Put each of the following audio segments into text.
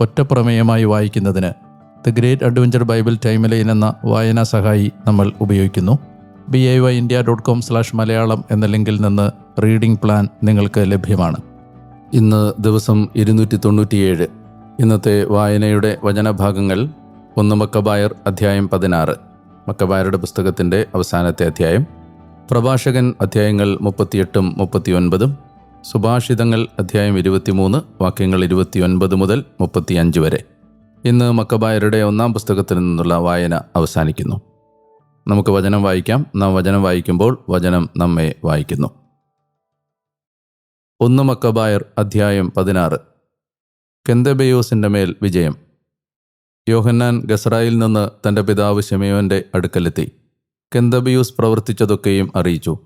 ഒറ്റപ്രമേയമായി വായിക്കുന്നതിന് the great adventure Bible timeline എന്ന വായനാ സഹായി നമ്മൾ ഉപയോഗിക്കുന്നു. B I Y India dot com slash Malayalam എന്ന ലിങ്കിൽ നിന്ന് റീഡിംഗ് പ്ലാൻ നിങ്ങൾക്ക് ലഭ്യമാണ്. ഇന്ന് ദിവസം ഇരുന്നൂറ്റി തൊണ്ണൂറ്റിയേഴ് ഇന്നത്തെ വായനയുടെ വചനഭാഗങ്ങൾ ഒന്ന് മക്കബായർ അധ്യായം പതിനാറ്. മക്കബായരുടെ പുസ്തകത്തിന്റെ അവസാനത്തെ അധ്യായം. പ്രഭാഷകൻ അധ്യായങ്ങൾ മുപ്പത്തിയെട്ടും മുപ്പത്തിയൊൻപതും. സുഭാഷിതങ്ങൾ അധ്യായം ഇരുപത്തിമൂന്ന് വാക്യങ്ങൾ ഇരുപത്തിയൊൻപത് മുതൽ മുപ്പത്തിയഞ്ച് വരെ. ഇന്ന് മക്കബായരുടെ ഒന്നാം പുസ്തകത്തിൽ നിന്നുള്ള വായന അവസാനിക്കുന്നു. നമുക്ക് വചനം വായിക്കാം. നാം വചനം വായിക്കുമ്പോൾ വചനം നമ്മെ വായിക്കുന്നു. ഒന്ന് മക്കബായർ അധ്യായം പതിനാറ്. കെന്തബയോസിന്റെ മേൽ വിജയം. യോഹന്നാൻ ഗസ്രായിൽ നിന്ന് തന്റെ പിതാവ് ഷെമയോന്റെ അടുക്കലെത്തി. കെന്തബിയൂസ് പ്രവർത്തിച്ചതൊക്കെയും അറിയിച്ചു.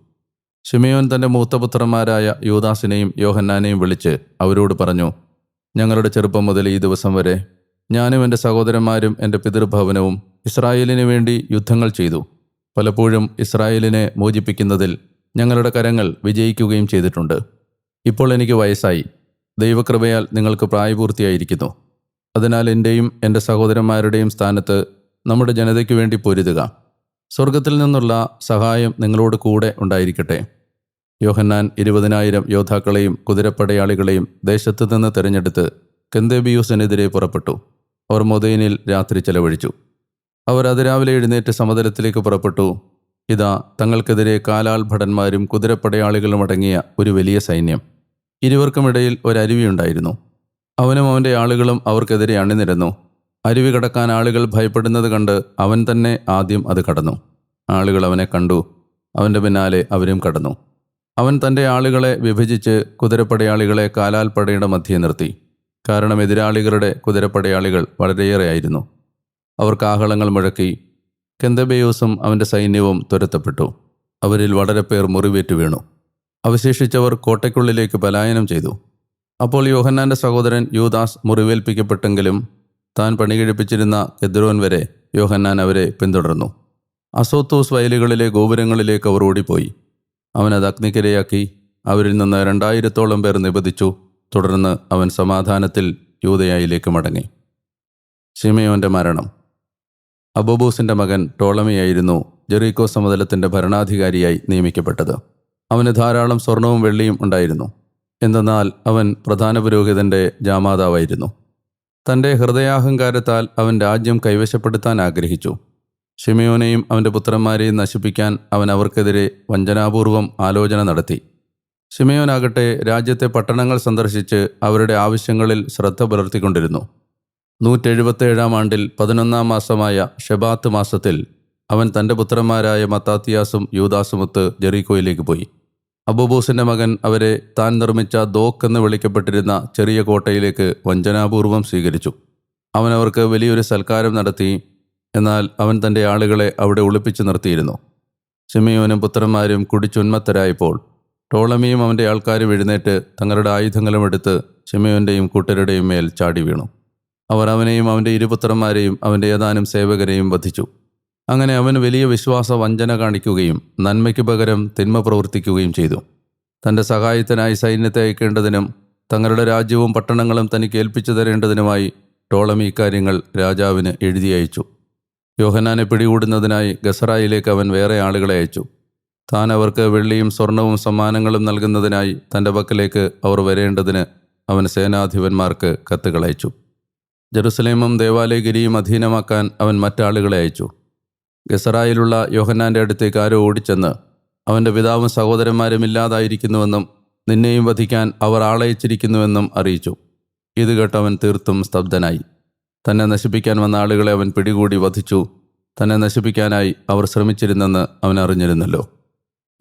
ഷിമയോൻ തന്റെ മൂത്തപുത്രന്മാരായ യൂദാസിനെയും യോഹന്നാനെയും വിളിച്ച് അവരോട് പറഞ്ഞു ഞങ്ങളുടെ ചെറുപ്പം മുതൽ ഈ ദിവസം വരെ ഞാനും എന്റെ സഹോദരന്മാരും എന്റെ പിതൃഭവനവും ഇസ്രായേലിന് വേണ്ടി യുദ്ധങ്ങൾ ചെയ്തു. പലപ്പോഴും ഇസ്രായേലിനെ മോചിപ്പിക്കുന്നതിൽ ഞങ്ങളുടെ കരങ്ങൾ വിജയിക്കുകയും ചെയ്തിട്ടുണ്ട്. ഇപ്പോൾ എനിക്ക് വയസ്സായി. ദൈവകൃപയാൽ നിങ്ങൾക്ക് പ്രായപൂർത്തിയായിരിക്കുന്നു. അതിനാൽ എന്റെയും എന്റെ സഹോദരന്മാരുടെയും സ്ഥാനത്ത് നമ്മുടെ ജനതയ്ക്ക് വേണ്ടി പൊരുതുക. സ്വർഗത്തിൽ നിന്നുള്ള സഹായം നിങ്ങളോട് കൂടെ ഉണ്ടായിരിക്കട്ടെ. യോഹന്നാൻ ഇരുപതിനായിരം യോദ്ധാക്കളെയും കുതിരപ്പടയാളികളെയും ദേശത്തു നിന്ന് തെരഞ്ഞെടുത്ത് കെന്തേബിയൂസിനെതിരെ പുറപ്പെട്ടു. അവർ മൊതൈനിൽ രാത്രി ചെലവഴിച്ചു. അവർ അതിരാവിലെ എഴുന്നേറ്റ് സമതലത്തിലേക്ക് പുറപ്പെട്ടു. ഇതാ തങ്ങൾക്കെതിരെ കാലാൽ ഭടന്മാരും കുതിരപ്പടയാളികളും അടങ്ങിയ ഒരു വലിയ സൈന്യം. ഇരുവർക്കുമിടയിൽ ഒരരുവിയുണ്ടായിരുന്നു അവനും അവന്റെ ആളുകളും അവർക്കെതിരെ അണിനിരന്നു. അരുവി കടക്കാൻ ആളുകൾ ഭയപ്പെടുന്നത് കണ്ട് അവൻ തന്നെ ആദ്യം അത് കടന്നു. ആളുകൾ അവനെ കണ്ടു. അവന്റെ പിന്നാലെ അവരും കടന്നു. അവൻ തന്റെ ആളുകളെ വിഭജിച്ച് കുതിരപ്പടയാളികളെ കാലാൽപ്പടയുടെ മധ്യേ നിർത്തി. കാരണം എതിരാളികളുടെ കുതിരപ്പടയാളികൾ വളരെയേറെയായിരുന്നു അവർ കാഹളങ്ങൾ മുഴക്കി. കെന്തബെയൂസും അവന്റെ സൈന്യവും തുരത്തപ്പെട്ടു അവരിൽ വളരെ പേർ മുറിവേറ്റു വീണു. അവശേഷിച്ചവർ കോട്ടയ്ക്കുള്ളിലേക്ക് പലായനം ചെയ്തു. അപ്പോൾ യോഹന്നാന്റെ സഹോദരൻ യൂദാസ് മുറിവേൽപ്പിക്കപ്പെട്ടെങ്കിലും താൻ പണികഴിപ്പിച്ചിരുന്ന കെദ്രോൻ വരെ യോഹന്നാൻ അവരെ പിന്തുടർന്നു. അസോത്തോസ് വയലുകളിലെ ഗോപുരങ്ങളിലേക്ക് അവർ ഓടിപ്പോയി. അവനത് അഗ്നിക്കിരയാക്കി അവരിൽ നിന്ന് രണ്ടായിരത്തോളം പേർ നിബന്ധിച്ചു. തുടർന്ന് അവൻ സമാധാനത്തിൽ യൂതയായിലേക്ക് മടങ്ങി. ഷിമയോന്റെ മരണം. അബോബൂസിന്റെ മകൻ ടോളമിയായിരുന്നു ജെറീക്കോ സമതലത്തിന്റെ ഭരണാധികാരിയായി നിയമിക്കപ്പെട്ടത്. അവന് ധാരാളം സ്വർണവും വെള്ളിയും ഉണ്ടായിരുന്നു. എന്തെന്നാൽ അവൻ പ്രധാന പുരോഹിതന്റെ ജാമാതാവായിരുന്നു. തന്റെ ഹൃദയാഹങ്കാരത്താൽ അവൻ രാജ്യം കൈവശപ്പെടുത്താൻ ആഗ്രഹിച്ചു. ഷിമയോനെയും അവന്റെ പുത്രന്മാരെയും നശിപ്പിക്കാൻ അവൻ അവർക്കെതിരെ വഞ്ചനാപൂർവം ആലോചന നടത്തി. ഷിമയോനാകട്ടെ രാജ്യത്തെ പട്ടണങ്ങൾ സന്ദർശിച്ച് അവരുടെ ആവശ്യങ്ങളിൽ ശ്രദ്ധ പുലർത്തിക്കൊണ്ടിരുന്നു. നൂറ്റെഴുപത്തേഴാം ആണ്ടിൽ പതിനൊന്നാം മാസമായ ഷെബാത്ത് മാസത്തിൽ അവൻ തന്റെ പുത്രന്മാരായ മത്താത്തിയാസും യൂദാസുമൊത്ത് ജെറീക്കോയിലേക്ക് പോയി. അബൂബൂസിന്റെ മകൻ അവരെ താൻ നിർമ്മിച്ച ദോക്ക് എന്ന് വിളിക്കപ്പെട്ടിരുന്ന ചെറിയ കോട്ടയിലേക്ക് വഞ്ചനാപൂർവം സ്വീകരിച്ചു. അവനവർക്ക് വലിയൊരു സൽക്കാരം നടത്തി എന്നാൽ അവൻ തന്റെ ആളുകളെ അവിടെ ഒളിപ്പിച്ചു നിർത്തിയിരുന്നു. സിമിയോനും പുത്രന്മാരും കുടിച്ചുന്മത്തരായപ്പോൾ ടോളമിയും അവന്റെ ആൾക്കാരും എഴുന്നേറ്റ് തങ്ങളുടെ ആയുധങ്ങളും എടുത്ത് ഷിമയോന്റെയും കൂട്ടരുടെയും മേൽ ചാടി വീണു. അവർ അവനെയും അവന്റെ ഇരുപുത്രന്മാരെയും അവന്റെ ഏതാനും സേവകരെയും വധിച്ചു. അങ്ങനെ അവൻ വലിയ വിശ്വാസ വഞ്ചന കാണിക്കുകയും നന്മയ്ക്ക് പകരം തിന്മ പ്രവർത്തിക്കുകയും ചെയ്തു. തന്റെ സഹായത്തിനായി സൈന്യത്തെ അയക്കേണ്ടതിനും തങ്ങളുടെ രാജ്യവും പട്ടണങ്ങളും തനിക്ക് ഏൽപ്പിച്ചു തരേണ്ടതിനുമായി ടോളമി ഇക്കാര്യങ്ങൾ രാജാവിന് എഴുതി അയച്ചു. യോഹനാനെ പിടികൂടുന്നതിനായി ഗസറായിലേക്ക് അവൻ വേറെ ആളുകളെ അയച്ചു. താൻ അവർക്ക് വെള്ളിയും സ്വർണവും സമ്മാനങ്ങളും നൽകുന്നതിനായി തന്റെ പക്കലേക്ക് അവർ വരേണ്ടതിന് അവൻ സേനാധിപന്മാർക്ക് കത്തുകൾ അയച്ചു. ജെറുസലേമും ദേവാലയഗിരിയും അധീനമാക്കാൻ അവൻ മറ്റാളുകളെ അയച്ചു. ഗസറായിലുള്ള യോഹന്നാന്റെ അടുത്തേക്ക് ആരോ ഓടിച്ചെന്ന് അവന്റെ പിതാവും സഹോദരന്മാരും ഇല്ലാതായിരിക്കുന്നുവെന്നും നിന്നെയും വധിക്കാൻ അവർ ആളയച്ചിരിക്കുന്നുവെന്നും അറിയിച്ചു. ഇത് കേട്ടവൻ തീർത്തും സ്തബ്ധനായി. തന്നെ നശിപ്പിക്കാൻ വന്ന ആളുകളെ അവൻ പിടികൂടി വധിച്ചു. തന്നെ നശിപ്പിക്കാനായി അവർ ശ്രമിച്ചിരുന്നെന്ന് അവൻ അറിഞ്ഞിരുന്നല്ലോ.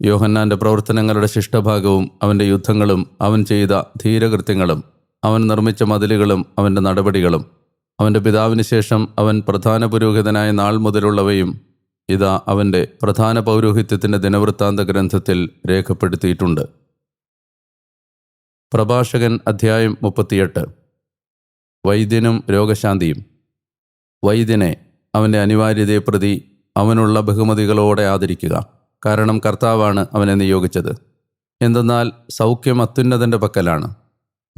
യോഹന്നാന്റെ പ്രവർത്തനങ്ങളുടെ ശിഷ്ടഭാഗവും അവന്റെ യുദ്ധങ്ങളും അവൻ ചെയ്ത ധീരകൃത്യങ്ങളും അവൻ നിർമ്മിച്ച മതിലുകളും അവന്റെ നടപടികളും അവന്റെ പിതാവിന് ശേഷം അവൻ പ്രധാന പുരോഹിതനായ നാൾ മുതലുള്ളവയും ഇതാ അവന്റെ പ്രധാന പൗരോഹിത്യത്തിന്റെ ദിനവൃത്താന്ത ഗ്രന്ഥത്തിൽ രേഖപ്പെടുത്തിയിട്ടുണ്ട്. പ്രഭാഷകൻ അധ്യായം മുപ്പത്തിയെട്ട്. വൈദ്യനും രോഗശാന്തിയും. വൈദ്യനെ അവന്റെ അനിവാര്യതയെ പ്രതി അവനുള്ള ബഹുമതികളോടെ ആദരിക്കുക. കാരണം കർത്താവാണ് അവനെ നിയോഗിച്ചത്. എന്തെന്നാൽ സൗഖ്യം അത്യുന്നതന്റെ പക്കലാണ്.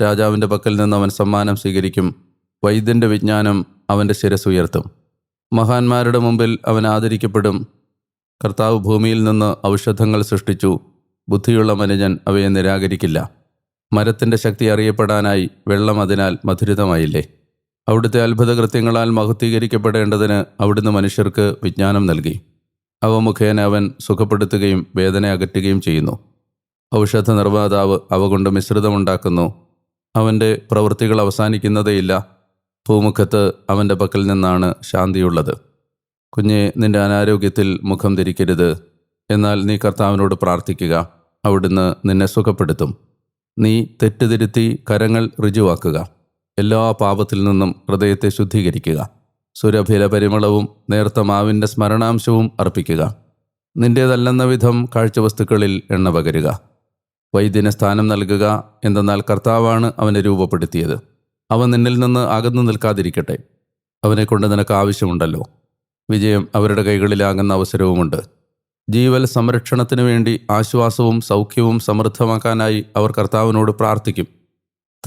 രാജാവിന്റെ പക്കൽ നിന്ന് അവൻ സമ്മാനം സ്വീകരിക്കും. വൈദ്യന്റെ വിജ്ഞാനം അവന്റെ ശിരസ് ഉയർത്തും മഹാന്മാരുടെ മുമ്പിൽ അവൻ ആദരിക്കപ്പെടും. കർത്താവ് ഭൂമിയിൽ നിന്ന് ഔഷധങ്ങൾ സൃഷ്ടിച്ചു. ബുദ്ധിയുള്ള മനുജൻ അവയെ നിരാകരിക്കില്ല. മരത്തിന്റെ ശക്തി അറിയപ്പെടാനായി വെള്ളം അതിനാൽ മധുരിതമായില്ലേ? അവിടുത്തെ അത്ഭുത കൃത്യങ്ങളാൽ മഹത്വീകരിക്കപ്പെടേണ്ടതിന് അവിടുന്ന് മനുഷ്യർക്ക് വിജ്ഞാനം നൽകി. അവ മുഖേന അവൻ സുഖപ്പെടുത്തുകയും വേദന അകറ്റുകയും ചെയ്യുന്നു. ഔഷധ നിർമ്മാതാവ് അവ കൊണ്ട് മിശ്രിതമുണ്ടാക്കുന്നു. അവന്റെ പ്രവൃത്തികൾ അവസാനിക്കുന്നതേയില്ല. ഭൂമുഖത്ത് അവന്റെ പക്കൽ നിന്നാണ് ശാന്തിയുള്ളത്. കുഞ്ഞെ നിന്റെ അനാരോഗ്യത്തിൽ മുഖം തിരിക്കരുത് എന്നാൽ നീ കർത്താവിനോട് പ്രാർത്ഥിക്കുക. അവിടുന്ന് നിന്നെ സുഖപ്പെടുത്തും. നീ തെറ്റുതിരുത്തി കരങ്ങൾ ഋജുവാക്കുക. എല്ലാ പാപത്തിൽ നിന്നും ഹൃദയത്തെ ശുദ്ധീകരിക്കുക. സുരഭില പരിമളവും നേർത്ത മാവിന്റെ സ്മരണാംശവും അർപ്പിക്കുക. നിന്റേതല്ലെന്ന വിധം കാഴ്ചവസ്തുക്കളിൽ എണ്ണ പകരുക. വൈദ്യന് സ്ഥാനം നൽകുക എന്തെന്നാൽ കർത്താവാണ് അവനെ രൂപപ്പെടുത്തിയത്. അവൻ നിന്നിൽ നിന്ന് അകന്നു നിൽക്കാതിരിക്കട്ടെ. അവനെ കൊണ്ട് നിനക്ക് ആവശ്യമുണ്ടല്ലോ. വിജയം അവരുടെ കൈകളിലാകുന്ന അവസരവുമുണ്ട്. ജീവൽ സംരക്ഷണത്തിനു വേണ്ടി ആശ്വാസവും സൗഖ്യവും സമൃദ്ധമാക്കാനായി അവർ കർത്താവിനോട് പ്രാർത്ഥിക്കും.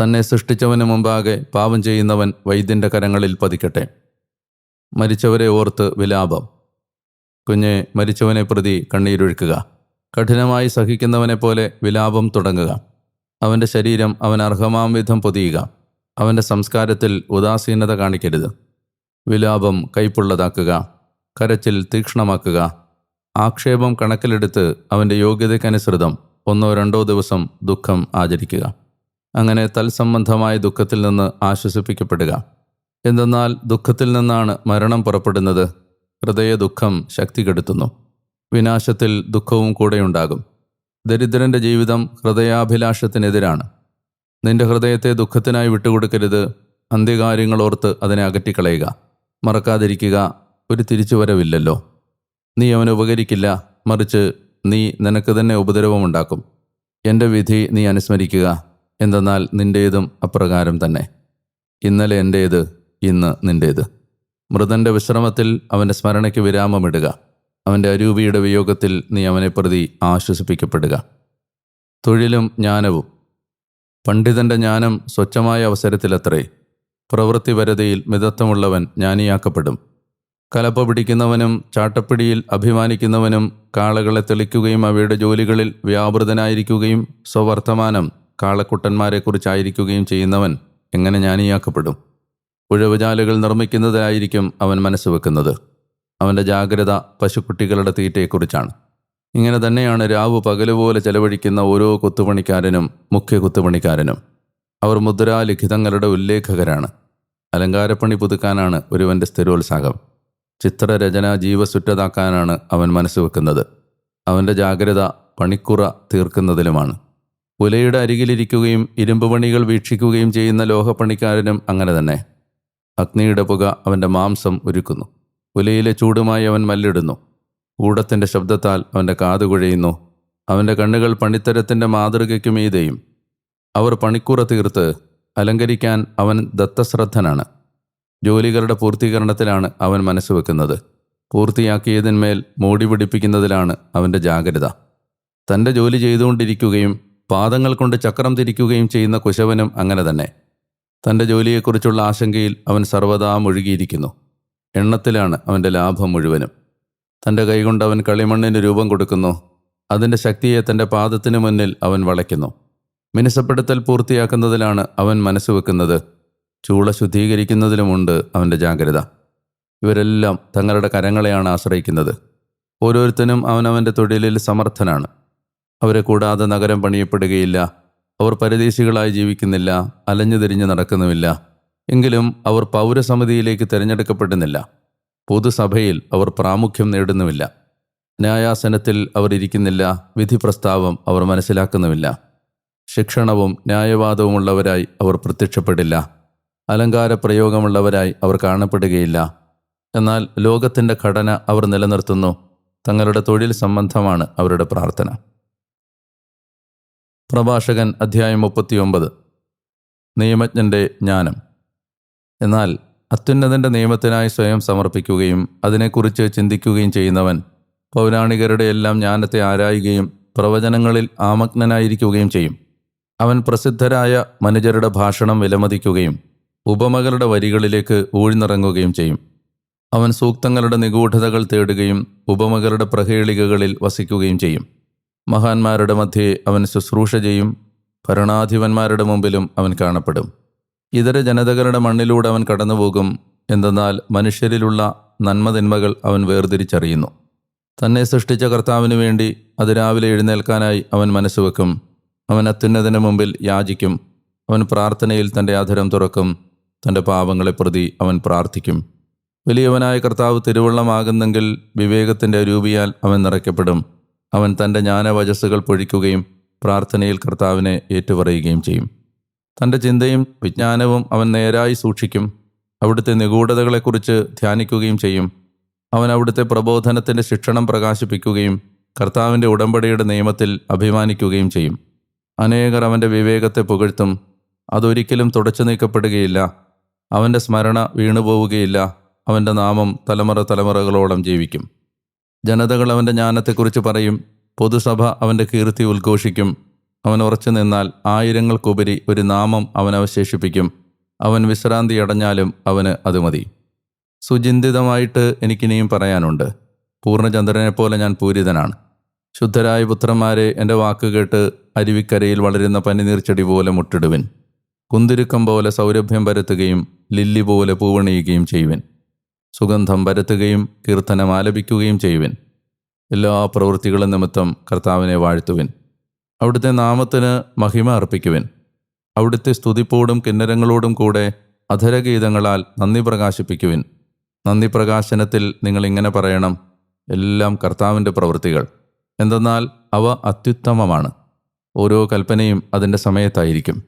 തന്നെ സൃഷ്ടിച്ചവന് മുമ്പാകെ പാപം ചെയ്യുന്നവൻ വൈദ്യന്റെ കരങ്ങളിൽ പതിക്കട്ടെ. മരിച്ചവരെ ഓർത്ത് വിലാപം. കുഞ്ഞെ മരിച്ചവനെ പ്രതി കണ്ണീരൊഴുക്കുക. കഠിനമായി സഹിക്കുന്നവനെ പോലെ വിലാപം തുടങ്ങുക. അവന്റെ ശരീരം അവൻ അർഹമാം വിധം പൊതിയുക. അവന്റെ സംസ്കാരത്തിൽ ഉദാസീനത കാണിക്കരുത്. വിലാപം കൈപ്പുള്ളതാക്കുക കരച്ചിൽ തീക്ഷ്ണമാക്കുക ആക്ഷേപം കണക്കിലെടുത്ത് അവന്റെ യോഗ്യതയ്ക്കനുസൃതം ഒന്നോ രണ്ടോ ദിവസം ദുഃഖം ആചരിക്കുക. അങ്ങനെ തൽസംബന്ധമായ ദുഃഖത്തിൽ നിന്ന് ആശ്വസിപ്പിക്കപ്പെടുക. എന്തെന്നാൽ ദുഃഖത്തിൽ നിന്നാണ് മരണം പുറപ്പെടുന്നത് ഹൃദയ ദുഃഖം ശക്തി കെടുത്തുന്നു. വിനാശത്തിൽ ദുഃഖവും കൂടെയുണ്ടാകും. ദരിദ്രന്റെ ജീവിതം ഹൃദയാഭിലാഷത്തിനെതിരാണ്. നിന്റെ ഹൃദയത്തെ ദുഃഖത്തിനായി വിട്ടുകൊടുക്കരുത്. അന്ത്യകാര്യങ്ങൾ ഓർത്ത് അതിനെ അകറ്റിക്കളയുക. മറക്കാതിരിക്കുക ഒരു തിരിച്ചുവരവില്ലല്ലോ. നീ അവന് ഉപകരിക്കില്ല മറിച്ച് നീ നിനക്ക് തന്നെ ഉപദ്രവമുണ്ടാക്കും. എന്റെ വിധി നീ അനുസ്മരിക്കുക എന്തെന്നാൽ നിന്റേതും അപ്രകാരം തന്നെ. ഇന്നലെ എന്റേത് ഇന്ന് നിന്റേത് മൃതന്റെ വിശ്രമത്തിൽ അവന്റെ സ്മരണയ്ക്ക് വിരാമമിടുക. അവന്റെ അരൂപിയുടെ വിയോഗത്തിൽ നീ അവനെ പ്രതി ആശ്വസിപ്പിക്കപ്പെടുക. തൊഴിലും ജ്ഞാനവും പണ്ഡിതന്റെ ജ്ഞാനം സ്വച്ഛമായ അവസരത്തിലത്രേ. പ്രവൃത്തിപരതയിൽ മിതത്വമുള്ളവൻ ജ്ഞാനിയാക്കപ്പെടും. കലപ്പ പിടിക്കുന്നവനും ചാട്ടപ്പിടിയിൽ അഭിമാനിക്കുന്നവനും കാളകളെ തെളിക്കുകയും അവയുടെ ജോലികളിൽ വ്യാപൃതനായിരിക്കുകയും സ്വവർത്തമാനം കാളക്കുട്ടന്മാരെക്കുറിച്ചായിരിക്കുകയും ചെയ്യുന്നവൻ എങ്ങനെ ജ്ഞാനിയാക്കപ്പെടും? ഉഴവുചാലുകൾ നിർമ്മിക്കുന്നതിലായിരിക്കും അവൻ മനസ്സ് വെക്കുന്നത്. അവന്റെ ജാഗ്രത പശുക്കുട്ടികളുടെ തീറ്റയെക്കുറിച്ചാണ്. ഇങ്ങനെ തന്നെയാണ് രാവ് പകലുപോലെ ചെലവഴിക്കുന്ന ഓരോ കൊത്തുപണിക്കാരനും മുഖ്യ കൊത്തുപണിക്കാരനും. അവർ മുദ്രാലിഖിതങ്ങളുടെ ഉല്ലേഖകരാണ്. അലങ്കാരപ്പണി പുതുക്കാനാണ് ഒരുവന്റെ സ്ഥിരോത്സാഹം. ചിത്രരചന ജീവസുറ്റതാക്കാനാണ് അവൻ മനസ്സ് വെക്കുന്നത്. അവന്റെ ജാഗ്രത പണിക്കുറ തീർക്കുന്നതിലുമാണ്. പുലയുടെ അരികിലിരിക്കുകയും ഇരുമ്പ് പണികൾ വീക്ഷിക്കുകയും ചെയ്യുന്ന ലോഹപ്പണിക്കാരനും അങ്ങനെ തന്നെ. അഗ്നിയുടെ പുക അവന്റെ മാംസം ഒരുക്കുന്നു. പുലയിലെ ചൂടുമായി അവൻ മല്ലിടുന്നു. ഊടത്തിന്റെ ശബ്ദത്താൽ അവന്റെ കാതുകുഴയുന്നു അവന്റെ കണ്ണുകൾ പണിത്തരത്തിന്റെ മാതൃകയ്ക്ക് അവർ പണിക്കൂറ തീർത്ത് അലങ്കരിക്കാൻ അവൻ ദത്തശ്രദ്ധനാണ്. ജോലികളുടെ പൂർത്തീകരണത്തിലാണ് അവൻ മനസ്സ് വെക്കുന്നത്. പൂർത്തിയാക്കിയതിന്മേൽ മോടി പിടിപ്പിക്കുന്നതിലാണ് അവന്റെ ജാഗ്രത. തന്റെ ജോലി ചെയ്തുകൊണ്ടിരിക്കുകയും പാദങ്ങൾ കൊണ്ട് ചക്രം തിരിക്കുകയും ചെയ്യുന്ന കുശവനും അങ്ങനെ തന്നെ. തന്റെ ജോലിയെക്കുറിച്ചുള്ള ആശങ്കയിൽ അവൻ സർവതാ മുഴുകിയിരിക്കുന്നു. എണ്ണത്തിലാണ് അവന്റെ ലാഭം മുഴുവനും. തന്റെ കൈകൊണ്ട് അവൻ കളിമണ്ണിന് രൂപം കൊടുക്കുന്നു. അതിന്റെ ശക്തിയെ തന്റെ പാദത്തിന് മുന്നിൽ അവൻ വളയ്ക്കുന്നു. മിനുസപ്പെടുത്തൽ പൂർത്തിയാക്കുന്നതിലാണ് അവൻ മനസ്സ് വെക്കുന്നത്. ചൂള ശുദ്ധീകരിക്കുന്നതിലുമുണ്ട് അവന്റെ ജാഗ്രത. ഇവരെല്ലാം തങ്ങളുടെ കരങ്ങളെയാണ് ആശ്രയിക്കുന്നത്. ഓരോരുത്തനും അവനവന്റെ തൊഴിലിൽ സമർത്ഥനാണ്. അവരെ കൂടാതെ നഗരം പണിയപ്പെടുകയില്ല. അവർ പരദേശികളായി ജീവിക്കുന്നില്ല അലഞ്ഞു തിരിഞ്ഞ് നടക്കുന്നുമില്ല. എങ്കിലും അവർ പൗരസമിതിയിലേക്ക് തിരഞ്ഞെടുക്കപ്പെടുന്നില്ല. പൊതുസഭയിൽ അവർ പ്രാമുഖ്യം നേടുന്നുമില്ല. ന്യായാസനത്തിൽ അവർ ഇരിക്കുന്നില്ല വിധി പ്രസ്താവം അവർ മനസ്സിലാക്കുന്നുമില്ല. ശിക്ഷണവും ന്യായവാദവുമുള്ളവരായി അവർ പ്രത്യക്ഷപ്പെടില്ല. അലങ്കാര പ്രയോഗമുള്ളവരായി അവർ കാണപ്പെടുകയില്ല. എന്നാൽ ലോകത്തിന്റെ ഘടന അവർ നിലനിർത്തുന്നു. തങ്ങളുടെ തൊഴിൽ സംബന്ധമാണ് അവരുടെ പ്രാർത്ഥന. പ്രഭാഷകൻ അധ്യായം മുപ്പത്തിയൊമ്പത്. നിയമജ്ഞന്റെ ജ്ഞാനം. എന്നാൽ അത്യുന്നതന്റെ നിയമത്തിനായി സ്വയം സമർപ്പിക്കുകയും അതിനെക്കുറിച്ച് ചിന്തിക്കുകയും ചെയ്യുന്നവൻ പൗരാണികരുടെ എല്ലാം ജ്ഞാനത്തെ ആരായുകയും പ്രവചനങ്ങളിൽ ആമഗ്നനായിരിക്കുകയും ചെയ്യും. അവൻ പ്രസിദ്ധരായ മനുജരുടെ ഭാഷണം വിലമതിക്കുകയും ഉപമകളുടെ വരികളിലേക്ക് ഊഴ്ന്നിറങ്ങുകയും ചെയ്യും. അവൻ സൂക്തങ്ങളുടെ നിഗൂഢതകൾ തേടുകയും ഉപമകളുടെ പ്രഹേളികകളിൽ വസിക്കുകയും ചെയ്യും. മഹാന്മാരുടെ മധ്യേ അവൻ ശുശ്രൂഷ ചെയ്യും. ഭരണാധിപന്മാരുടെ മുമ്പിലും അവൻ കാണപ്പെടും. ഇതര ജനതകളുടെ മണ്ണിലൂടെ അവൻ കടന്നുപോകും. എന്തെന്നാൽ മനുഷ്യരിലുള്ള നന്മതിന്മകൾ അവൻ വേർതിരിച്ചറിയുന്നു. തന്നെ സൃഷ്ടിച്ച കർത്താവിനു വേണ്ടി അതിരാവിലെ എഴുന്നേൽക്കാനായി അവൻ മനസ്സുവെക്കും അവൻ അത്യുന്നതിന് മുമ്പിൽ യാചിക്കും. അവൻ പ്രാർത്ഥനയിൽ തന്റെ അധരം തുറക്കും. തന്റെ പാപങ്ങളെ പ്രതി അവൻ പ്രാർത്ഥിക്കും. വലിയവനായ കർത്താവ് തിരുവള്ളമാകുന്നെങ്കിൽ വിവേകത്തിന്റെ രൂപിയാൽ അവൻ നിറയ്ക്കപ്പെടും. അവൻ തന്റെ ജ്ഞാനവചസ്സുകൾ പൊഴിക്കുകയും പ്രാർത്ഥനയിൽ കർത്താവിനെ ഏറ്റുപറയുകയും ചെയ്യും. തന്റെ ചിന്തയും വിജ്ഞാനവും അവൻ നേരായി സൂക്ഷിക്കും. അവിടുത്തെ നിഗൂഢതകളെക്കുറിച്ച് ധ്യാനിക്കുകയും ചെയ്യും. അവൻ അവിടുത്തെ പ്രബോധനത്തിന്റെ ശിക്ഷണം പ്രകാശിപ്പിക്കുകയും കർത്താവിന്റെ ഉടമ്പടിയുടെ നിയമത്തിൽ അഭിമാനിക്കുകയും ചെയ്യും. അനേകർ അവന്റെ വിവേകത്തെ പുകഴ്ത്തും. അതൊരിക്കലും തുടച്ചു നീക്കപ്പെടുകയില്ല. അവന്റെ സ്മരണ വീണുപോവുകയില്ല. അവന്റെ നാമം തലമുറ തലമുറകളോളം ജീവിക്കും. ജനതകൾ അവന്റെ ജ്ഞാനത്തെക്കുറിച്ച് പറയും. പൊതുസഭ അവന്റെ കീർത്തി ഉദ്ഘോഷിക്കും. അവൻ ഉറച്ചു നിന്നാൽ ആയിരങ്ങൾക്കുപരി ഒരു നാമം അവൻ അവശേഷിപ്പിക്കും. അവൻ വിശ്രാന്തി അടഞ്ഞാലും അവന് അത് മതി. സുചിന്തിതമായിട്ട് എനിക്കിനിയും പറയാനുണ്ട്. പൂർണചന്ദ്രനെപ്പോലെ ഞാൻ പൂരിതനാണ്. ശുദ്ധരായ പുത്രന്മാരെ എന്റെ വാക്കുകേട്ട് അരുവിക്കരയിൽ വളരുന്ന പനിനീർച്ചെടി പോലെ മുട്ടിടുവിൻ. കുന്തിരുക്കം പോലെ സൗരഭ്യം പരത്തുകയും ലില്ലി പോലെ പൂവണിയുകയും ചെയ്യുവിൻ. സുഗന്ധം പരത്തുകയും കീർത്തനം ആലപിക്കുകയും ചെയ്യുവിൻ. എല്ലാ പ്രവൃത്തികളും നിമിത്തം കർത്താവിനെ വാഴ്ത്തുവിൻ. അവിടുത്തെ നാമത്തിന് മഹിമ അർപ്പിക്കുവിൻ. അവിടുത്തെ സ്തുതിപ്പോടും കിന്നരങ്ങളോടും കൂടെ അധരഗീതങ്ങളാൽ നന്ദി പ്രകാശിപ്പിക്കുവിൻ. നന്ദി പ്രകാശനത്തിൽ നിങ്ങൾ ഇങ്ങനെ പറയണം എല്ലാം കർത്താവിന്റെ പ്രവൃത്തികൾ. എന്തെന്നാൽ അവ അത്യുത്തമമാണ്. ഓരോ കൽപ്പനയും അതിന്റെ സമയത്തായിരിക്കും.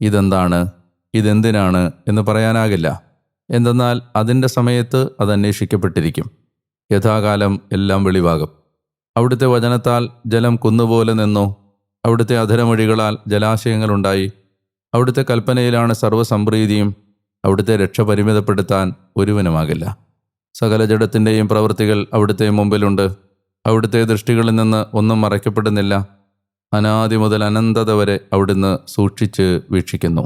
ഇതെന്താണ്? ഇതെന്തിനാണ്? എന്ന് പറയാനാകില്ല. എന്തെന്നാൽ അതിന്റെ സമയത്ത് അത് അന്വേഷിക്കപ്പെട്ടിരിക്കും യഥാകാലം എല്ലാം വെളിവാകും. അവിടുത്തെ വചനത്താൽ ജലം കുന്നുപോലെ നിന്നു? അവിടുത്തെ അധരമൊഴികളാൽ ജലാശയങ്ങളുണ്ടായി. അവിടുത്തെ കൽപ്പനയിലാണ് സർവസംപ്രീതിയും അവിടുത്തെ രക്ഷ പരിമിതപ്പെടുത്താൻ ഒരുവനുമാകില്ല. സകല ജഡത്തിന്റെയും പ്രവൃത്തികൾ അവിടുത്തെ മുമ്പിലുണ്ട്. അവിടുത്തെ ദൃഷ്ടികളിൽ നിന്ന് ഒന്നും മറയ്ക്കപ്പെടുന്നില്ല. അനാദി മുതൽ അനന്തത വരെ അവിടുന്ന് സൂക്ഷിച്ച് വീക്ഷിക്കുന്നു.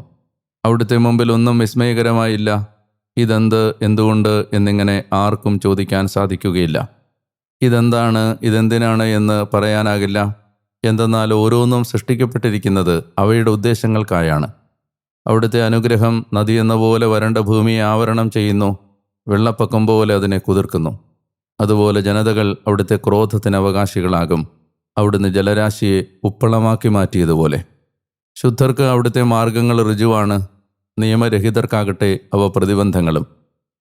അവിടുത്തെ മുമ്പിൽ ഒന്നും വിസ്മയകരമായില്ല. ഇതെന്ത് എന്തുകൊണ്ട് എന്നിങ്ങനെ ആർക്കും ചോദിക്കാൻ സാധിക്കുകയില്ല. ഇതെന്താണ് ഇതെന്തിനാണ് എന്ന് പറയാനാകില്ല. എന്തെന്നാൽ ഓരോന്നും സൃഷ്ടിക്കപ്പെട്ടിരിക്കുന്നത് അവയുടെ ഉദ്ദേശങ്ങൾക്കായാണ്. അവിടുത്തെ അനുഗ്രഹം നദി എന്ന പോലെ വരണ്ട ഭൂമിയെ ആവരണം ചെയ്യുന്നു വെള്ളപ്പൊക്കം പോലെ അതിനെ കുതിർക്കുന്നു. അതുപോലെ ജനതകൾ അവിടുത്തെ ക്രോധത്തിന് അവകാശികളാകും. അവിടുന്ന് ജലരാശിയെ ഉപ്പളമാക്കി മാറ്റിയതുപോലെ. ശുദ്ധർക്ക് അവിടുത്തെ മാർഗങ്ങൾ ഋജുവാണ് നിയമരഹിതർക്കാകട്ടെ അവ പ്രതിബന്ധങ്ങളും.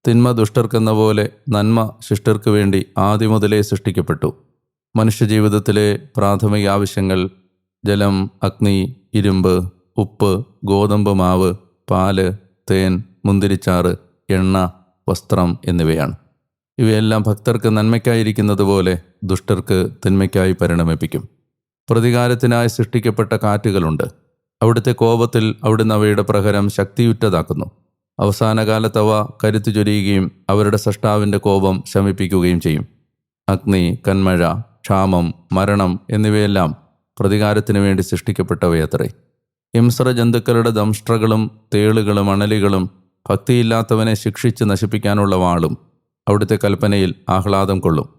തിന്മ ദുഷ്ടർക്കെന്ന പോലെ നന്മ ശിഷ്ടർക്ക് വേണ്ടി ആദ്യം മുതലേ സൃഷ്ടിക്കപ്പെട്ടു. മനുഷ്യജീവിതത്തിലെ പ്രാഥമിക ആവശ്യങ്ങൾ ജലം അഗ്നി ഇരുമ്പ് ഉപ്പ് ഗോതമ്പ് മാവ് പാൽ തേൻ മുന്തിരിച്ചാറ് എണ്ണ വസ്ത്രം എന്നിവയാണ്. ഇവയെല്ലാം ഭക്തർക്ക് നന്മയ്ക്കായിരിക്കുന്നത് പോലെ ദുഷ്ടർക്ക് തിന്മയ്ക്കായി പരിണമിപ്പിക്കും. പ്രതികാരത്തിനായി സൃഷ്ടിക്കപ്പെട്ട കാറ്റുകളുണ്ട്. അവിടുത്തെ കോപത്തിൽ അവിടുന്ന് അവയുടെ പ്രഹരം ശക്തിയുറ്റതാക്കുന്നു. അവസാനകാലത്തവ അവ കരുത്തു ചൊരിയുകയും അവരുടെ സൃഷ്ടാവിന്റെ കോപം ശമിപ്പിക്കുകയും ചെയ്യും. അഗ്നി കന്മഴ ക്ഷാമം മരണം എന്നിവയെല്ലാം പ്രതികാരത്തിനു വേണ്ടി സൃഷ്ടിക്കപ്പെട്ടവയത്രേ. ഹിംസ്ര ജന്തുക്കളുടെ ദംഷ്ട്രകളും തേളുകളും അണലികളും ഭക്തിയില്ലാത്തവനെ ശിക്ഷിച്ച് നശിപ്പിക്കാനുള്ള വാളും അവിടുത്തെ കൽപ്പനയിൽ ആഹ്ലാദം കൊള്ളും.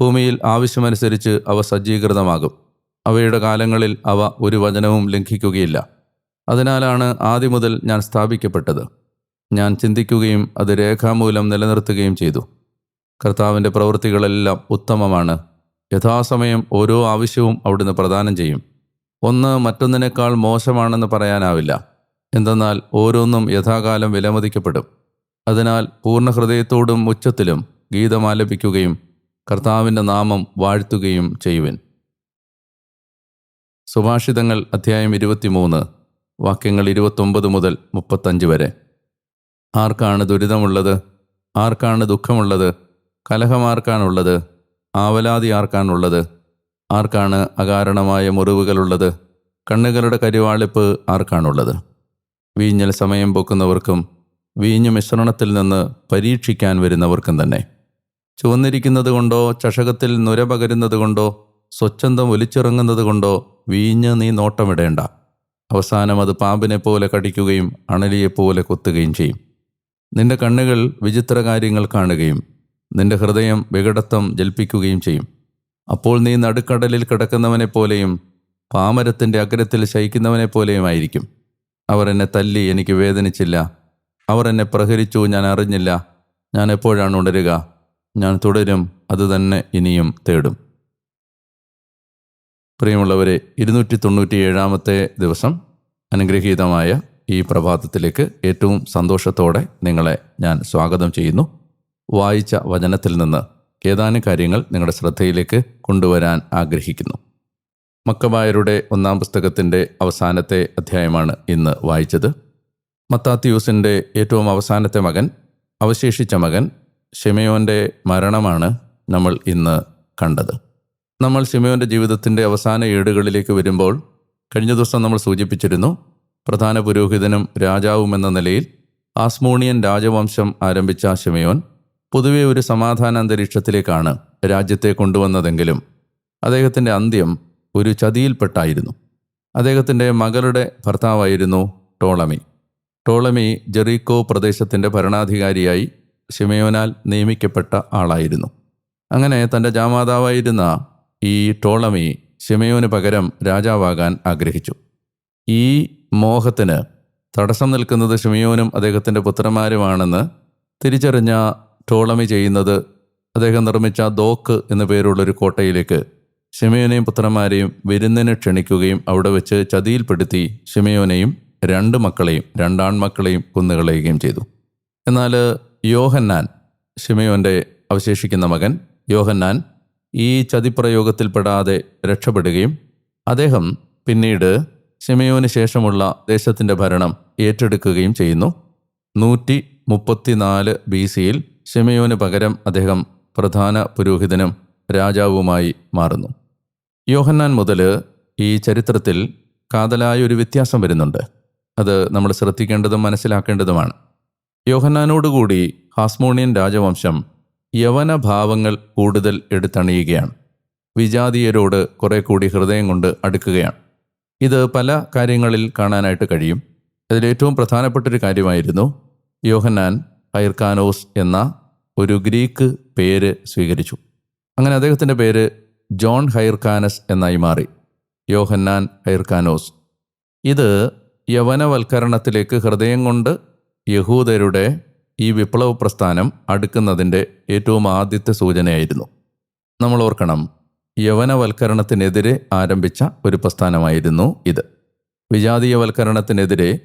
ഭൂമിയിൽ ആവശ്യമനുസരിച്ച് അവ സജ്ജീകൃതമാകും. അവയുടെ കാലങ്ങളിൽ അവ ഒരു വചനവും ലംഘിക്കുകയില്ല. അതിനാലാണ് ആദ്യം മുതൽ ഞാൻ സ്ഥാപിക്കപ്പെട്ടത്. ഞാൻ ചിന്തിക്കുകയും അത് രേഖാമൂലം നിലനിർത്തുകയും ചെയ്തു. കർത്താവിന്റെ പ്രവൃത്തികളെല്ലാം ഉത്തമമാണ്. യഥാസമയം ഓരോ ആവശ്യവും അവിടുന്ന് പ്രദാനം ചെയ്യും. ഒന്ന് മറ്റൊന്നിനേക്കാൾ മോശമാണെന്ന് പറയാനാവില്ല. എന്തെന്നാൽ ഓരോന്നും യഥാകാലം വിലമതിക്കപ്പെടും. അതിനാൽ പൂർണ ഹൃദയത്തോടും ഉച്ചത്തിലും ഗീതമാലപിക്കുകയും കർത്താവിന്റെ നാമം വാഴ്ത്തുകയും ചെയ്യുവിൻ. സുഭാഷിതങ്ങൾ അധ്യായം ഇരുപത്തിമൂന്ന് വാക്യങ്ങൾ ഇരുപത്തൊമ്പത് മുതൽ മുപ്പത്തഞ്ച് വരെ. ആർക്കാണ് ദുരിതമുള്ളത്? ആർക്കാണ് ദുഃഖമുള്ളത്? കലഹമാർക്കാണുള്ളത് ആവലാതി ആർക്കാണുള്ളത് ആർക്കാണ് അകാരണമായ മുറിവുകളുള്ളത്? കണ്ണുകളുടെ കരിവാളിപ്പ് ആർക്കാണുള്ളത്? വീഞ്ഞൽ സമയം പൊക്കുന്നവർക്കും വീഞ്ഞു മിശ്രണത്തിൽ നിന്ന് പരീക്ഷിക്കാൻ വരുന്നവർക്കും തന്നെ. ചുവന്നിരിക്കുന്നത് കൊണ്ടോ ചഷകത്തിൽ നുര പകരുന്നത് കൊണ്ടോ സ്വച്ഛന്തം ഒലിച്ചിറങ്ങുന്നത് കൊണ്ടോ വീഞ്ഞ് നീ നോട്ടമിടേണ്ട. അവസാനം അത് പാമ്പിനെ പോലെ കടിക്കുകയും അണലിയെപ്പോലെ കൊത്തുകയും ചെയ്യും. നിന്റെ കണ്ണുകൾ വിചിത്ര കാര്യങ്ങൾ കാണുകയും നിന്റെ ഹൃദയം വികടത്വം ജൽപ്പിക്കുകയും ചെയ്യും. അപ്പോൾ നീ നടുക്കടലിൽ കിടക്കുന്നവനെ പോലെയും പാമരത്തിന്റെ അഗ്രത്തിൽ ശയിക്കുന്നവനെ പോലെയുമായിരിക്കും അവർ എന്നെ തല്ലി എനിക്ക് വേദനിച്ചില്ല. അവർ എന്നെ പ്രഹരിച്ചു ഞാൻ അറിഞ്ഞില്ല. ഞാൻ എപ്പോഴാണ് ഉണരുക? ഞാൻ തുടരും അതുതന്നെ ഇനിയും തേടും. പ്രിയമുള്ളവരെ ഇരുന്നൂറ്റി തൊണ്ണൂറ്റി ഏഴാമത്തെ ദിവസം അനുഗ്രഹീതമായ ഈ പ്രഭാതത്തിലേക്ക് ഏറ്റവും സന്തോഷത്തോടെ നിങ്ങളെ ഞാൻ സ്വാഗതം ചെയ്യുന്നു. വായിച്ച വചനത്തിൽ നിന്ന് ഏതാനും കാര്യങ്ങൾ നിങ്ങളുടെ ശ്രദ്ധയിലേക്ക് കൊണ്ടുവരാൻ ആഗ്രഹിക്കുന്നു. മക്കബായരുടെ ഒന്നാം പുസ്തകത്തിന്റെ അവസാനത്തെ അധ്യായമാണ് ഇന്ന് വായിച്ചത്. മത്താത്യൂസിന്റെ ഏറ്റവും അവസാനത്തെ മകൻ അവശേഷിച്ച മകൻ ഷിമയോന്റെ മരണമാണ് നമ്മൾ ഇന്ന് കണ്ടത്. നമ്മൾ ഷിമയോന്റെ ജീവിതത്തിന്റെ അവസാന ഏടുകളിലേക്ക് വരുമ്പോൾ കഴിഞ്ഞ ദിവസം നമ്മൾ സൂചിപ്പിച്ചിരുന്നു പ്രധാന പുരോഹിതനും രാജാവും എന്ന നിലയിൽ ആസ്മോണിയൻ രാജവംശം ആരംഭിച്ച ഷിമയോൻ പൊതുവെ ഒരു സമാധാന അന്തരീക്ഷത്തിലേക്കാണ് രാജ്യത്തെ കൊണ്ടുവന്നതെങ്കിലും അദ്ദേഹത്തിന്റെ അന്ത്യം ഒരു ചതിയിൽപ്പെട്ടായിരുന്നു. അദ്ദേഹത്തിന്റെ മകളുടെ ഭർത്താവായിരുന്നു ടോളമി. ടോളമി ജെറീക്കോ പ്രദേശത്തിന്റെ ഭരണാധികാരിയായി ഷിമയോനാൽ നിയമിക്കപ്പെട്ട ആളായിരുന്നു. അങ്ങനെ തന്റെ ജാമാതാവായിരുന്ന ഈ ടോളമി ഷിമയോന് പകരം രാജാവാകാൻ ആഗ്രഹിച്ചു. ഈ മോഹത്തിന് തടസ്സം നിൽക്കുന്നത് ഷിമയോനും അദ്ദേഹത്തിന്റെ പുത്രന്മാരുമാണെന്ന് തിരിച്ചറിഞ്ഞ ടോളമി ചെയ്യുന്നത് അദ്ദേഹം നിർമ്മിച്ച ദോക്ക് എന്നു പേരുള്ളൊരു കോട്ടയിലേക്ക് ഷിമയോനെയും പുത്രന്മാരെയും വിരുന്നിന് ക്ഷണിക്കുകയും അവിടെ വെച്ച് ചതിയിൽപ്പെടുത്തി ഷിമയോനെയും രണ്ട് മക്കളെയും രണ്ടാൺമക്കളെയും കുന്നുകളയുകയും ചെയ്തു. എന്നാൽ യോഹന്നാൻ ഷിമയോന്റെ അവശേഷിക്കുന്ന മകൻ യോഹന്നാൻ ഈ ചതിപ്രയോഗത്തിൽപ്പെടാതെ രക്ഷപ്പെടുകയും അദ്ദേഹം പിന്നീട് ഷിമയോന് ശേഷമുള്ള ദേശത്തിന്റെ ഭരണം ഏറ്റെടുക്കുകയും ചെയ്യുന്നു. നൂറ്റി മുപ്പത്തിനാല് ബി സിയിൽ ഷിമയോന് പകരം അദ്ദേഹം പ്രധാന പുരോഹിതനും രാജാവുമായി മാറുന്നു. യോഹന്നാൻ മുതൽ ഈ ചരിത്രത്തിൽ കാതലായ ഒരു വ്യത്യാസം വരുന്നുണ്ട്. അത് നമ്മൾ ശ്രദ്ധിക്കേണ്ടതും മനസ്സിലാക്കേണ്ടതുമാണ്. യോഹന്നാനോടുകൂടി ഹാസ്മോണിയൻ രാജവംശം യവനഭാവങ്ങൾ കൂടുതൽ എടുത്തണിയുകയാണ്. വിജാതീയരോട് കുറെ കൂടി ഹൃദയം കൊണ്ട് അടുക്കുകയാണ്. ഇത് പല കാര്യങ്ങളിൽ കാണാനായിട്ട് കഴിയും. അതിലേറ്റവും പ്രധാനപ്പെട്ടൊരു കാര്യമായിരുന്നു യോഹന്നാൻ ഹൈർക്കാനോസ് എന്ന ഒരു ഗ്രീക്ക് പേര് സ്വീകരിച്ചു. അങ്ങനെ അദ്ദേഹത്തിന്റെ പേര് ജോൺ ഹൈർക്കാനസ് എന്നായി മാറി. യോഹന്നാൻ ഹൈർക്കാനോസ്. ഇത് യവനവൽക്കരണത്തിലേക്ക് ഹൃദയം കൊണ്ട് യഹൂദരുടെ ഈ വിപ്ലവ പ്രസ്ഥാനം അടുക്കുന്നതിന്റെ ഏറ്റവും ആദ്യത്തെ സൂചനയായിരുന്നു. നമ്മൾ ഓർക്കണം യവനവൽക്കരണത്തിനെതിരെ ആരംഭിച്ച ഒരു പ്രസ്ഥാനമായിരുന്നു ഇത്. വിജാതീയവൽക്കരണത്തിനെതിരെ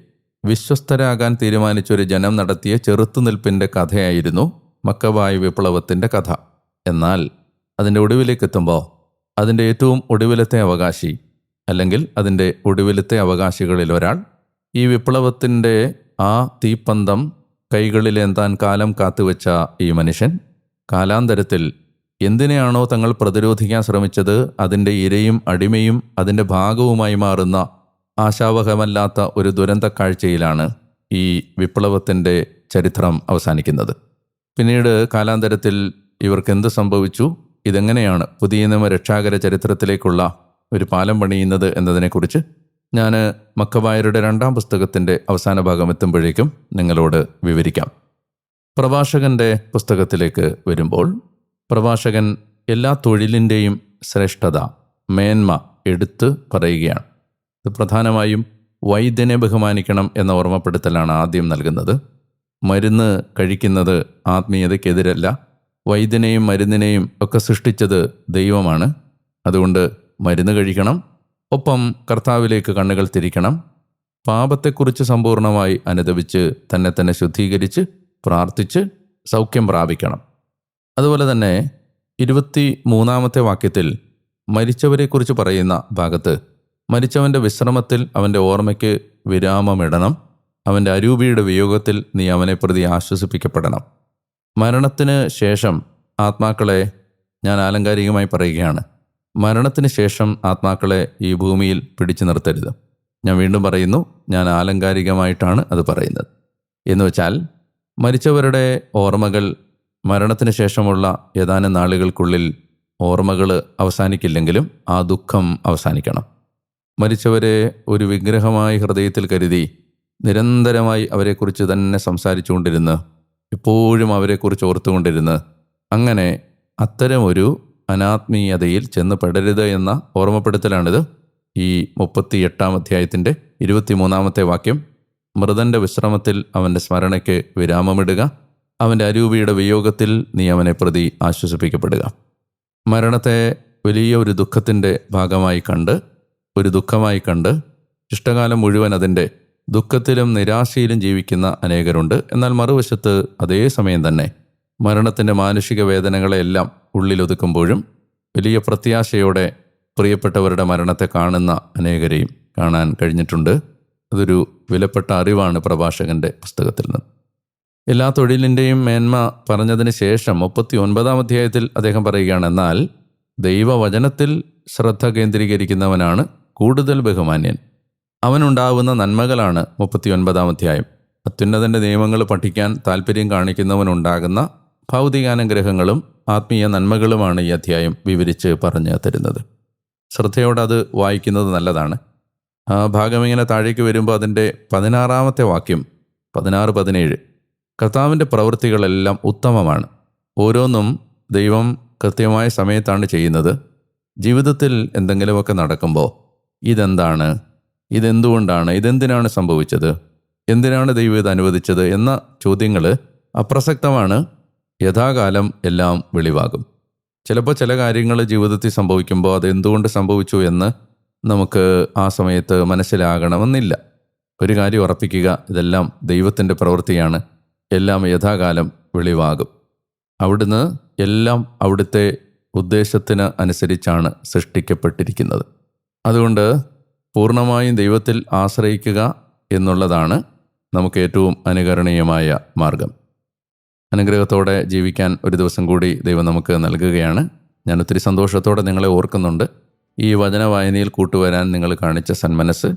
വിശ്വസ്തരാകാൻ തീരുമാനിച്ചൊരു ജനം നടത്തിയ ചെറുത്തുനിൽപ്പിന്റെ കഥയായിരുന്നു മക്കബായ വിപ്ലവത്തിന്റെ കഥ. എന്നാൽ അതിന്റെ ഒടുവിലേക്ക് എത്തുമ്പോൾ അതിന്റെ ഏറ്റവും ഒടുവിലത്തെ അവകാശി അല്ലെങ്കിൽ അതിന്റെ ഒടുവിലത്തെ അവകാശികളിൽ ഒരാൾ ഈ വിപ്ലവത്തിന്റെ ആ തീപ്പന്തം കൈകളിലെന്താൻ കാലം കാത്തുവെച്ച ഈ മനുഷ്യൻ കാലാന്തരത്തിൽ എന്തിനെയാണോ തങ്ങൾ പ്രതിരോധിക്കാൻ ശ്രമിച്ചത് അതിന്റെ ഇരയും അടിമയും അതിന്റെ ഭാഗവുമായി മാറുന്ന ആശാവഹമല്ലാത്ത ഒരു ദുരന്ത കാഴ്ചയിലാണ് ഈ വിപ്ലവത്തിന്റെ ചരിത്രം അവസാനിക്കുന്നത്. പിന്നീട് കാലാന്തരത്തിൽ ഇവർക്ക് എന്ത് സംഭവിച്ചു? ഇതെങ്ങനെയാണ് പുതിയ നിയമ രക്ഷാകര ചരിത്രത്തിലേക്കുള്ള ഒരു പാലം പണിയുന്നത് എന്നതിനെക്കുറിച്ച് ഞാൻ മക്കബായരുടെ രണ്ടാം പുസ്തകത്തിന്റെ അവസാന ഭാഗം എത്തുമ്പോഴേക്കും നിങ്ങളോട് വിവരിക്കാം. പ്രഭാഷകന്റെ പുസ്തകത്തിലേക്ക് വരുമ്പോൾ പ്രഭാഷകൻ എല്ലാ തൊഴിലിന്റെയും ശ്രേഷ്ഠത മേന്മ എടുത്ത് പറയുകയാണ്. ഇത് പ്രധാനമായും വൈദ്യനെ ബഹുമാനിക്കണം എന്ന ഓർമ്മപ്പെടുത്തലാണ് ആദ്യം നൽകുന്നത്. മരുന്ന് കഴിക്കുന്നത് ആത്മീയതയ്ക്കെതിരല്ല. വൈദ്യനെയും മരുന്നിനെയും ഒക്കെ സൃഷ്ടിച്ചത് ദൈവമാണ്. അതുകൊണ്ട് മരുന്ന് കഴിക്കണം. ഒപ്പം കർത്താവിലേക്ക് കണ്ണുകൾ തിരിക്കണം. പാപത്തെക്കുറിച്ച് സമ്പൂർണമായി അനുദപിച്ച് തന്നെ തന്നെ ശുദ്ധീകരിച്ച് പ്രാർത്ഥിച്ച് സൗഖ്യം പ്രാപിക്കണം. അതുപോലെ തന്നെ ഇരുപത്തി മൂന്നാമത്തെ വാക്യത്തിൽ മരിച്ചവരെക്കുറിച്ച് പറയുന്ന ഭാഗത്ത് മരിച്ചവന്റെ വിശ്രമത്തിൽ അവന്റെ ഓർമ്മയ്ക്ക് വിരാമമിടണം. അവന്റെ അരൂപിയുടെ വിയോഗത്തിൽ നീ അവനെ പ്രതി ആശ്വസിപ്പിക്കപ്പെടണം. മരണത്തിന് ശേഷം ആത്മാക്കളെ ഞാൻ ആലങ്കാരികമായി പറയുകയാണ്. മരണത്തിന് ശേഷം ആത്മാക്കളെ ഈ ഭൂമിയിൽ പിടിച്ചു നിർത്തരുത്. ഞാൻ വീണ്ടും പറയുന്നു ഞാൻ ആലങ്കാരികമായിട്ടാണ് അത് പറയുന്നത്. എന്ന് വെച്ചാൽ മരിച്ചവരുടെ ഓർമ്മകൾ മരണത്തിന് ശേഷമുള്ള ഏതാനും നാളുകൾക്കുള്ളിൽ ഓർമ്മകൾ അവസാനിക്കില്ലെങ്കിലും ആ ദുഃഖം അവസാനിക്കണം. മരിച്ചവരെ ഒരു വിഗ്രഹമായി ഹൃദയത്തിൽ കരുതി നിരന്തരമായി അവരെക്കുറിച്ച് തന്നെ സംസാരിച്ചുകൊണ്ടിരുന്ന് എപ്പോഴും അവരെക്കുറിച്ച് ഓർത്തുകൊണ്ടിരുന്ന് അങ്ങനെ അത്തരമൊരു അനാത്മീയതയിൽ ചെന്ന് പെടരുത് എന്ന ഓർമ്മപ്പെടുത്തലാണിത്. ഈ മുപ്പത്തി എട്ടാം അധ്യായത്തിന്റെ ഇരുപത്തിമൂന്നാമത്തെ വാക്യം മൃതന്റെ വിശ്രമത്തിൽ അവന്റെ സ്മരണയ്ക്ക് വിരാമമിടുക അവന്റെ അരൂപിയുടെ വിയോഗത്തിൽ നീ അവനെ പ്രതി ആശ്വസിപ്പിക്കപ്പെടുക. മരണത്തെ വലിയ ഒരു ദുഃഖത്തിന്റെ ഭാഗമായി കണ്ട് ഒരു ദുഃഖമായി കണ്ട് ഇഷ്ടകാലം മുഴുവൻ അതിന്റെ ദുഃഖത്തിലും നിരാശയിലും ജീവിക്കുന്ന അനേകരുണ്ട്. എന്നാൽ മറുവശത്ത് അതേ സമയം തന്നെ മരണത്തിന്റെ മാനുഷിക വേദനകളെല്ലാം ഉള്ളിലൊതുക്കുമ്പോഴും വലിയ പ്രത്യാശയോടെ പ്രിയപ്പെട്ടവരുടെ മരണത്തെ കാണുന്ന അനേകരെയും കാണാൻ കഴിഞ്ഞിട്ടുണ്ട്. അതൊരു വിലപ്പെട്ട അറിവാണ് പ്രഭാഷകന്റെ പുസ്തകത്തിൽ നിന്ന്. എല്ലാ തൊഴിലിന്റെയും മേന്മ പറഞ്ഞതിന് ശേഷം മുപ്പത്തി ഒൻപതാം അധ്യായത്തിൽ അദ്ദേഹം പറയുകയാണ് എന്നാൽ ദൈവവചനത്തിൽ ശ്രദ്ധ കേന്ദ്രീകരിക്കുന്നവനാണ് കൂടുതൽ ബഹുമാന്യൻ. അവനുണ്ടാവുന്ന നന്മകളാണ് മുപ്പത്തി ഒൻപതാം അധ്യായം. അത്യുന്നതന്റെ നിയമങ്ങൾ പഠിക്കാൻ താല്പര്യം കാണിക്കുന്നവനുണ്ടാകുന്ന ഭൗതികാനുഗ്രഹങ്ങളും ആത്മീയ നന്മകളുമാണ് ഈ അധ്യായം വിവരിച്ച് പറഞ്ഞു തരുന്നത്. ശ്രദ്ധയോടെ അത് വായിക്കുന്നത് നല്ലതാണ്. ആ ഭാഗം ഇങ്ങനെ താഴേക്ക് വരുമ്പോൾ അതിന്റെ പതിനാറാമത്തെ വാക്യം പതിനാറ് പതിനേഴ്. കർത്താവിന്റെ പ്രവൃത്തികളെല്ലാം ഉത്തമമാണ്. ഓരോന്നും ദൈവം കൃത്യമായ സമയത്താണ് ചെയ്യുന്നത്. ജീവിതത്തിൽ എന്തെങ്കിലുമൊക്കെ നടക്കുമ്പോൾ ഇതെന്താണ്? ഇതെന്തുകൊണ്ടാണ്? ഇതെന്തിനാണ് സംഭവിച്ചത്? എന്തിനാണ് ദൈവം ഇത് അനുവദിച്ചത്? എന്ന ചോദ്യങ്ങൾ അപ്രസക്തമാണ്. യഥാകാലം എല്ലാം വെളിവാകും. ചിലപ്പോൾ ചില കാര്യങ്ങൾ ജീവിതത്തിൽ സംഭവിക്കുമ്പോൾ അത് എന്തുകൊണ്ട് സംഭവിച്ചു എന്ന് നമുക്ക് ആ സമയത്ത് മനസ്സിലാകണമെന്നില്ല. ഒരു കാര്യം ഉറപ്പിക്കുക ഇതെല്ലാം ദൈവത്തിന്റെ പ്രവൃത്തിയാണ്. എല്ലാം യഥാകാലം വെളിവാകും. അവിടുന്ന് എല്ലാം അവിടുത്തെ ഉദ്ദേശത്തിന് അനുസരിച്ചാണ് സൃഷ്ടിക്കപ്പെട്ടിരിക്കുന്നത്. അതുകൊണ്ട് പൂർണമായും ദൈവത്തിൽ ആശ്രയിക്കുക എന്നുള്ളതാണ് നമുക്ക് ഏറ്റവും അനുകരണീയമായ മാർഗം. അനുഗ്രഹത്തോടെ ജീവിക്കാൻ ഒരു ദിവസം കൂടി ദൈവം നമുക്ക് നൽകുകയാണ്. ഞാൻ ഒത്തിരി സന്തോഷത്തോടെ നിങ്ങളെ ഓർക്കുന്നുണ്ട്. ഈ വചന വായനയിൽ കൂട്ടുവരാൻ നിങ്ങൾ കാണിച്ച സന്മനസ്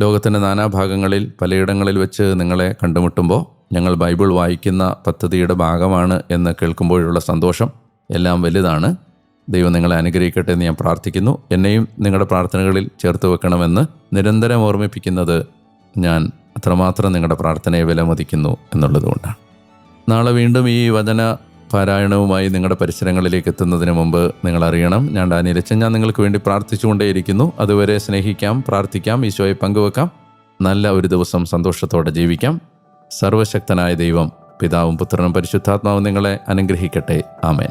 ലോകത്തിന്റെ നാനാഭാഗങ്ങളിൽ പലയിടങ്ങളിൽ വെച്ച് നിങ്ങളെ കണ്ടുമുട്ടുമ്പോൾ ഞങ്ങൾ ബൈബിൾ വായിക്കുന്ന പദ്ധതിയുടെ ഭാഗമാണ് എന്ന് കേൾക്കുമ്പോഴുള്ള സന്തോഷം എല്ലാം വലുതാണ്. ദൈവം നിങ്ങളെ അനുഗ്രഹിക്കട്ടെ എന്ന് ഞാൻ പ്രാർത്ഥിക്കുന്നു. എന്നെയും നിങ്ങളുടെ പ്രാർത്ഥനകളിൽ ചേർത്ത് വെക്കണമെന്ന് നിരന്തരം ഓർമ്മിപ്പിക്കുന്നത് ഞാൻ അത്രമാത്രം നിങ്ങളുടെ പ്രാർത്ഥനയെ വിലമതിക്കുന്നു എന്നുള്ളതുകൊണ്ടാണ്. നാളെ വീണ്ടും ഈ വചന പാരായണവുമായി നിങ്ങളുടെ പരിസരങ്ങളിലേക്ക് എത്തുന്നതിന് മുമ്പ് നിങ്ങൾ അറിയണം. ഞാൻ ഡാനിയലച്ചൻ ഞാൻ നിങ്ങൾക്ക് വേണ്ടി പ്രാർത്ഥിച്ചുകൊണ്ടേയിരിക്കുന്നു. അതുവരെ സ്നേഹിക്കാം പ്രാർത്ഥിക്കാം ഈശോയെ പങ്കുവെക്കാം. നല്ല ഒരു ദിവസം സന്തോഷത്തോടെ ജീവിക്കാം. സർവശക്തനായ ദൈവം പിതാവും പുത്രനും പരിശുദ്ധാത്മാവും നിങ്ങളെ അനുഗ്രഹിക്കട്ടെ. ആമേൻ.